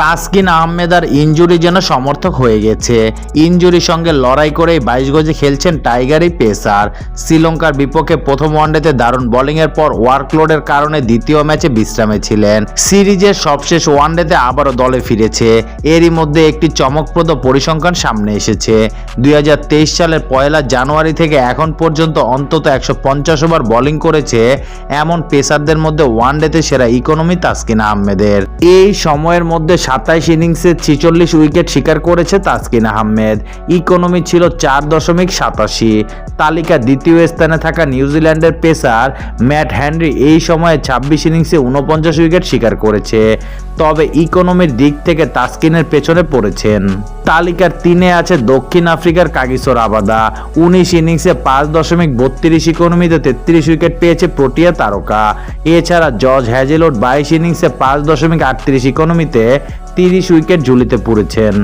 তাসকিন আহমেদ আর injury যেন সমর্থক হয়ে গেছে। ইঞ্জুরির সঙ্গে লড়াই করেই বাইশ গজে খেলছেন টাইগারই পেসার। শ্রীলঙ্কার বিপক্ষে প্রথম ওয়ানডেতে দারুণ বোলিংয়ের পর ওয়ার্কলোডের কারণে দ্বিতীয় ম্যাচে বিশ্রামে ছিলেন। সিরিজের সবশেষ ওয়ানডেতে আবারও দলে ফিরেছে। এরই মধ্যে একটি চমকপ্রদ পরিসংখ্যান সামনে এসেছে। দুই হাজার তেইশ সালের পয়লা জানুয়ারি থেকে এখন পর্যন্ত অন্তত একশো পঞ্চাশ ওভার বোলিং করেছে। এমন পেসারদের মধ্যে ওয়ানডেতে সেরা ইকোনমি তাসকিন আহমেদের। এই সময়ের মধ্যে সাতাইশ ইনিংসে ছিচল্লিশ উইকেট শিকার করেছে তাসকিন আহমেদ। ইকোনমি ছিল চার দশমিক সাতাশি। তালিকা দ্বিতীয় স্থানে থাকা নিউজিল্যান্ডের পেসার ম্যাট হ্যানরি এই সময়ে ছাব্বিশ ইনিংসে উনপঞ্চাশ উইকেট শিকার করেছে। তবে ইকোনমির দিক থেকে তাসকিনের পেছনে পড়েছেন। তালিকার তিনে আছে দক্ষিণ আফ্রিকার কাগিসোর আবাদা। উনিশ ইনিংসে পাঁচ দশমিক বত্রিশ ইকোনমিতে তেত্রিশ উইকেট পেয়েছে প্রোটিয়া তারকা। এছাড়া জর্জ হ্যাজেলউড বাইশ ইনিংসে পাঁচ দশমিক আটত্রিশ ইকোনমিতে তিরিশ উইকেট ঝুলিতে পড়েছেন।